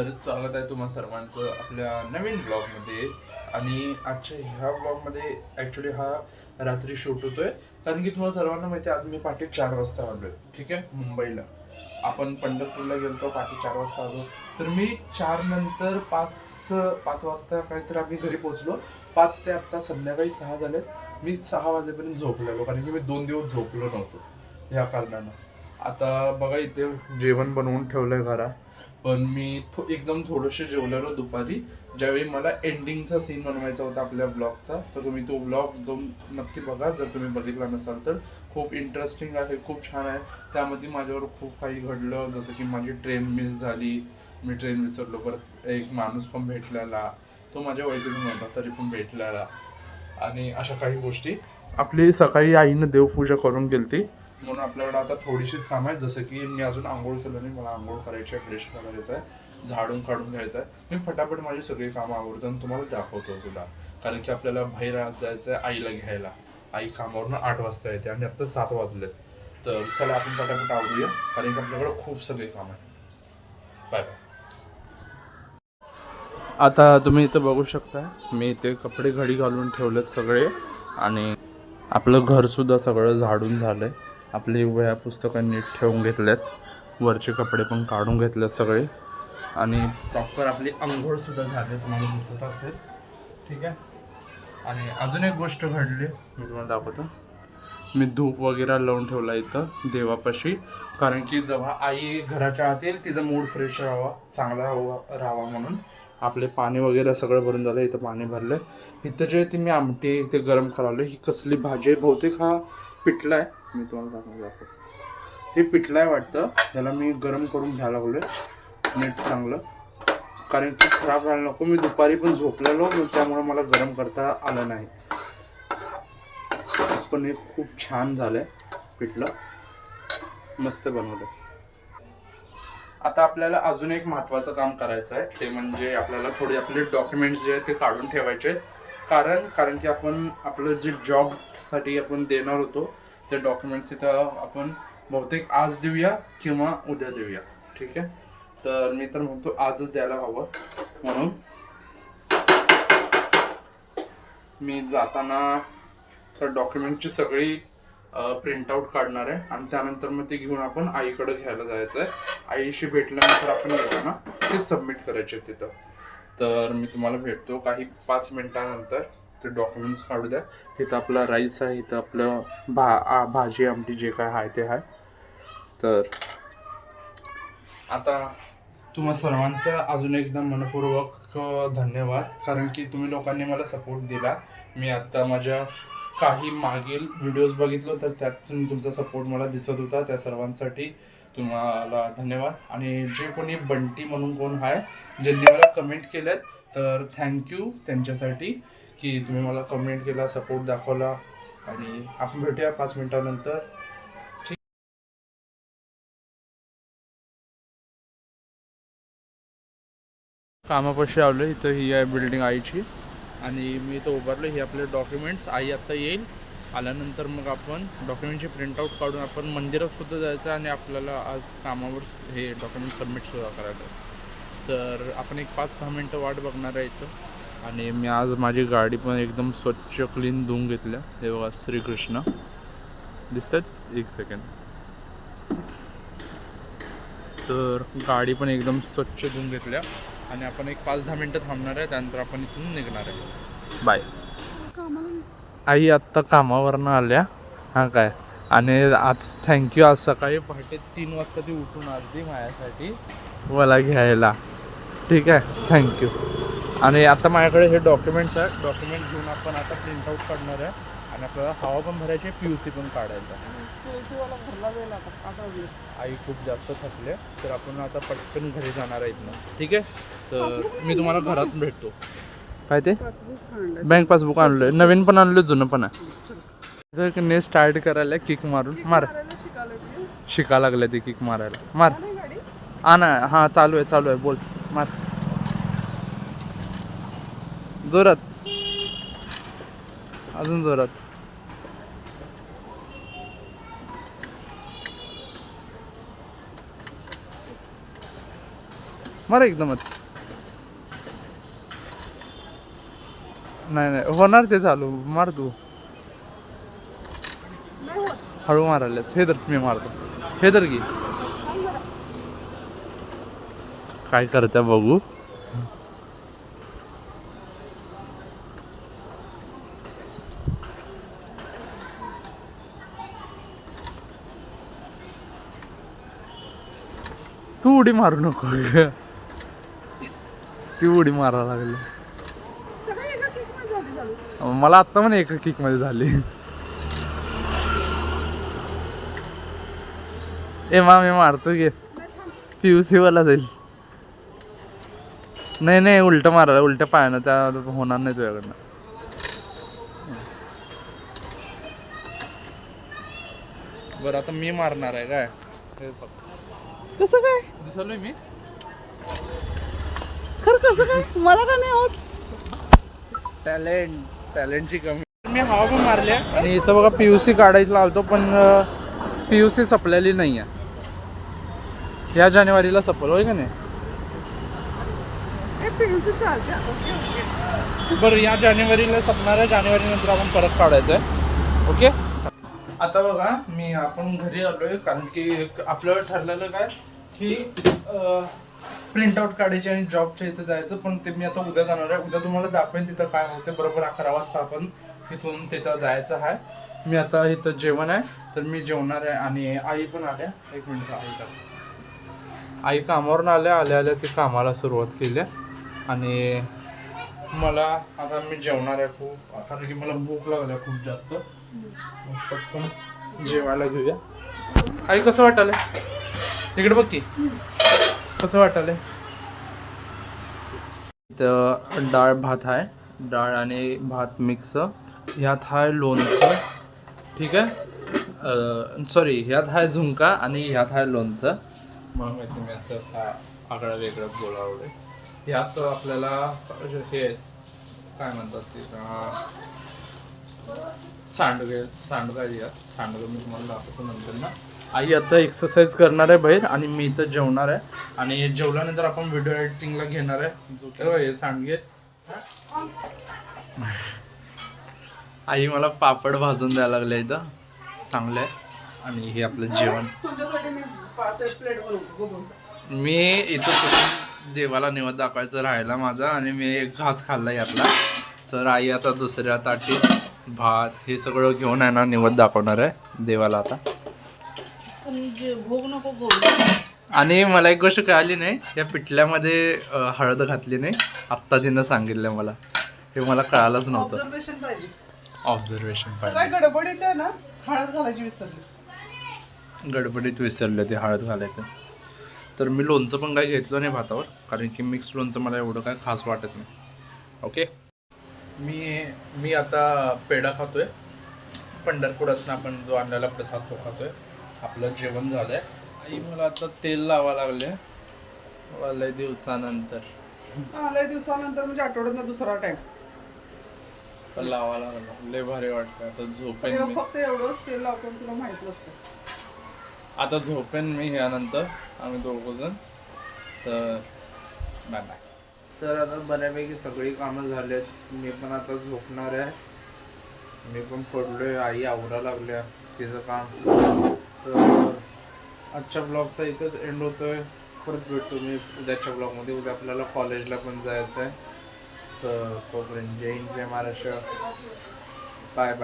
तर स्वागत आहे तुम्हा सर्वांचं आपल्या नवीन ब्लॉगमध्ये आणि आजच्या ह्या ब्लॉगमध्ये ॲक्च्युली हा रात्री शूट होतोय. कारण की तुम्हाला सर्वांना माहिती आहे आज मी पहाटे चार वाजता आलो आहे ठीक आहे? मुंबईला. आपण पंढरपूरला गेलतो पहाटे चार वाजता आलो. तर मी चार नंतर पाच पाच वाजता काहीतरी आम्ही घरी पोहोचलो. पाच ते आत्ता संध्याकाळी सहा झालेत. मी सहा वाजेपर्यंत झोपलेलो कारण की मी दोन दिवस झोपलो नव्हतो. या कारणानं. आता बघा इथे जेवण बनवून ठेवलंय घरा पण मी थो एकदम थोडंसं जेवलेलो दुपारी. ज्यावेळी मला एंडिंगचा सीन बनवायचा होता आपल्या ब्लॉगचा तर तुम्ही तो ब्लॉग जाऊन नक्की बघा जर तुम्ही बघितला नसाल तर. खूप इंटरेस्टिंग आहे खूप छान आहे. त्यामध्ये माझ्यावर खूप काही घडलं जसं की माझी ट्रेन मिस झाली. मी ट्रेन विसरलो परत एक माणूस पण भेटलेला. तो माझ्या वैजून नव्हता तरी पण भेटलेला. आणि अशा काही गोष्टी. आपली सकाळी आईनं देवपूजा करून गेलती. म्हणून आपल्याकडे आता थोडीशीच काम आहेत. जसं की मी अजून आंघोळ केलं नाही मला आंघोळ करायची आहे फ्रेश करायचं आहे झाडून काढून घ्यायचं आहे. मी फटाफट माझी सगळी कामं आवडतो आणि तुम्हाला दाखवतो तुला. कारण की आपल्याला बाहेरात जायचं आहे आईला घ्यायला. आई कामावरून आठ वाजता येते आणि आता सात वाजले तर चला आपण फटाफट आवडूया कारण की आपल्याकडे खूप सगळे काम आहे बाय बाय. आता तुम्ही इथं बघू शकता मी इथे कपडे घडी घालून ठेवलेत सगळे आणि आपलं घरसुद्धा सगळं झाडून झालं आहे आपली वह्या पुस्तकं नीट ठेवून घेतल्यात. वरचे कपडे पण काढून घेतलेत सगळे. आणि प्रॉपर आपली आंघोळसुद्धा झाली तुम्हाला दिसत असेल. ठीक आहे? आणि अजून एक गोष्ट घडली मी तुम्हाला दाखवतो. मी धूप वगैरे लावून ठेवला इथं देवापाशी. कारण की जेव्हा आई घराच्या आत येईल तिचा मूड फ्रेश राहावा चांगला राहावा राहावा म्हणून. आपले पाणी वगैरे सगळं भरून झालं इथं पाणी भरलं इथं जे ते मी आमटी इथे गरम करावलं ही कसली भाजी आहे? बहुतेक हा पिठला आहे मी तुम्हाला दाखवून दाखव हे पिठलं आहे वाटतं. त्याला मी गरम करून घ्यायला लागलो मीठ चांगलं. कारण की खराब व्हायला नको. मी दुपारी पण झोपलेलो. त्यामुळे मला गरम करता आलं नाही. पण हे खूप छान झालंय पिठलं. मस्त बनवलं. आता आपल्याला अजून एक महत्त्वाचं काम करायचं आहे. ते म्हणजे आपल्याला थोडे आपले डॉक्युमेंट्स जे आहेत ते काढून ठेवायचे आहेत. कारण कारण की आपण आपलं जे जॉबसाठी आपण देणार होतो ते डॉक्युमेंट्स इथं आपण बहुतेक आज देऊया किंवा उद्या देऊया. ठीक आहे? तर मी तर म्हणतो आजच द्यायला हवं. म्हणून मी जाताना तर डॉक्युमेंटची सगळी प्रिंटआउट काढणार आहे. आणि त्यानंतर मग ते घेऊन आपण आईकडे घ्यायला जायचं आहे आईशी भेटल्यानंतर आपण येताना ते सबमिट करायचे तिथं. तर मी तुम्हाला भेटतो काही पाच मिनिटानंतर. ते डॉक्युमेंट्स काढू द्या. तिथं आपला राईस आहे इथं आपलं भा भाजी आमटी जे काय आहे ते आहे. तर आता तुम्हा सर्वांचा अजून एकदा मनपूर्वक धन्यवाद. कारण की तुम्ही लोकांनी मला सपोर्ट दिला. मी आत्ता माझ्या काही मागील व्हिडिओज बघितलो तर त्यातून तुमचा सपोर्ट मला दिसत होता. त्या सर्वांसाठी तुम्हाला धन्यवाद. आणि जे कोणी बंटी म्हणून कोण आहे ज्यांनी मला कमेंट केलेत तर थँक्यू त्यांच्यासाठी. की तुम्ही मला कमेंट केला सपोर्ट दाखवला आणि आपण भेटूया पाच मिनिटानंतर. कामापाशी आलो इथं ही आहे बिल्डिंग आईची. आणि मी इथं उभारलो ही आपले डॉक्युमेंट्स आई आत्ता येईल. आल्यानंतर मग आपण डॉक्युमेंटची प्रिंटआउट काढून आपण मंदिरात सुद्धा जायचं आणि आपल्याला आज कामावर हे डॉक्युमेंट सबमिट सुद्धा करायचं तर आपण एक पाच दहा मिनटं वाट बघणार आहे इथं. आणि मी आज माझी गाडी पण एकदम स्वच्छ क्लीन धुवून घेतल्या. हे बघा श्रीकृष्ण. दिसतात? एक सेकंड तर गाडी पण एकदम स्वच्छ धुवून घेतल्या. आणि आपण एक पाच दहा मिनटं थांबणार आहे त्यानंतर आपण इथून निघणार आहे. बाय आई आत्ता कामावरनं आल्या. हां काय? आणि आज थँक्यू आज सकाळी पहाटे तीन वाजता ती उठून आली माझ्यासाठी. मला घ्यायला. ठीक आहे? थँक्यू आणि आता माझ्याकडे हे डॉक्युमेंट्स आहेत. डॉक्युमेंट घेऊन आपण आता प्रिंटआउट काढणार आहे. आणि आपल्याला हवा पण भरायची आहे पी यू सी पण काढायचा आहे. आई खूप जास्त थकले. तर आपण आता पटकन घरी जाणार आहे इथनं ठीक आहे? तर मी तुम्हाला घरात भेटतो. काय ते? Bank passbook आणलोय. नवीन पण आणलोय जुनं पण आहे. की नाही स्टार्ट करायला किक मारून. मार. शिका लागले ते किक मारायला. मार. ना हा चालू आहे चालू आहे. बोल. मार. जोरात. अजून जोरात. मरा एकदमच. नाही नाही होणार ते चालू. मार तू. हळू मारायलास. हे तर मी मारतो. हे तर की काय करत्या बघू? तू उडी मारू नको. ती उडी मारायला लागली. मला आत्ता पण एका किकमध्ये झाली. ए मा मी मारतो गे पीयूसी वाला जाईल. नाही नाही उलट मारायला उलट्या पायानं त्या होणार नाही तुझ्याकडनं. बरं आता मी मारणार आहे काय? हे बघ. कसं काय? दिसलोय मी. खरं कसं काय? मला का नाही होत? टॅलेंट टॅलेंटची कमी. मी हवा पण मारली आहे. आणि इथं बघा पी यू सी काढायला लावतो पण पी यू सी संपलेली नाही आहे ह्या जानेवारीला संपल होय का नाही? बरं या जानेवारीला संपणार आहे जानेवारी नंतर आपण परत काढायचं आहे ओके? आता बघा मी आपण घरी आलोय कारण की आपलं ठरलेलं काय की प्रिंट आउट काढायची आणि जॉबच्या इथं जायचं पण ते मी आता उद्या जाणार आहे. उद्या तुम्हाला दाखवेन तिथं काय होते. बरोबर अकरा वाजता आपण इथून तिथं जायचं आहे. मी आता इथं जेवण आहे. तर मी जेवणार आहे आणि आई पण आल्या. एक मिनिट आई का? आई कामावरून आल्या. आल्या आल्या ती कामाला सुरुवात केली. आहे. आणि मला आता मी जेवणार आहे खूप. कारण की मला भूक लागली आहे खूप जास्त. पटकन जेवायला घेऊया. आई कसं वाटाले इकडे बघ की. कसं वाटाले इथं डाळ भात आहे. डाळ आणि भात मिक्स. ह्यात आहे लोणचं. ठीक आहे? सॉरी ह्यात आहे झुणका आणि ह्यात आहे लोणचं. मग माहिती मी असं काय आगळं वेगळं बोलावलं ह्यात आपल्याला हे काय म्हणतात ते सांडगे सांडगा यात सांडगं मी तुम्हाला दाखवतो नंतर ना आई आता एक्सरसाइज करणार आहे बाहेर आणि मी इथं जेवणार आहे. आणि जेवल्यानंतर आपण व्हिडिओ एडिटिंगला घेणार आहे. जो काय हे सांडगे. आई मला पापड भाजून द्यायला लागले इथं. चांगलं आहे. आणि हे आपलं जेवण. मी इथं देवाला निवद दाखवायचं राहिला माझा. आणि मी एक घास खाल्ला यातला. तर आई आता दुसऱ्या ताटीत भात हे सगळं घेऊन आहे ना निवद दाखवणार आहे देवाला आता. भोग नको आणि मला एक गोष्ट कळाली नाही या पिठल्यामध्ये हळद घातली नाही. आत्ता तिनं सांगितलं मला. हे मला कळालंच नव्हतं. ऑब्झर्वेशन पाहिजे. गडबडीत आहे ना हळद घालायची विसरली. गडबडीत विसरले ते हळद घालायचं. तर मी लोणचं पण काही घेतलं नाही भातावर कारण की मिक्स लोणचं मला एवढं काय खास वाटत नाही. ओके मी मी आता पेढा खातोय. पंढरपूरचं आपण जो आणलेला प्रसाद तो खातोय. आपलं जेवण झालंय. आई मला आता तेल लावा लागले. लय दिवसानंतर. लय दिवसानंतर म्हणजे आठवड्यात दुसरा टाइम पण लावा लागला. लय भारी वाटतं आता झोपेन फक्त एवढंच तेल लावतो तुला माहीत नसतं आता झोपेन मी ह्यानंतर. आम्ही दोघं जण. तर बाय बाय तर आता बऱ्यापैकी सगळी कामं झालेत. मी पण आता झोपणार आहे. मी पण पडलोय. आई आवरा लागल्या तिचं काम. तर आजच्या ब्लॉगचा इथंच एंड होतोय. परत भेटतो मी उद्याच्या ब्लॉगमध्ये उद्या आपल्याला कॉलेजला पण जायचं आहे तर तोपर्यंत जय हिंद जय महाराष्ट्र. Bye bye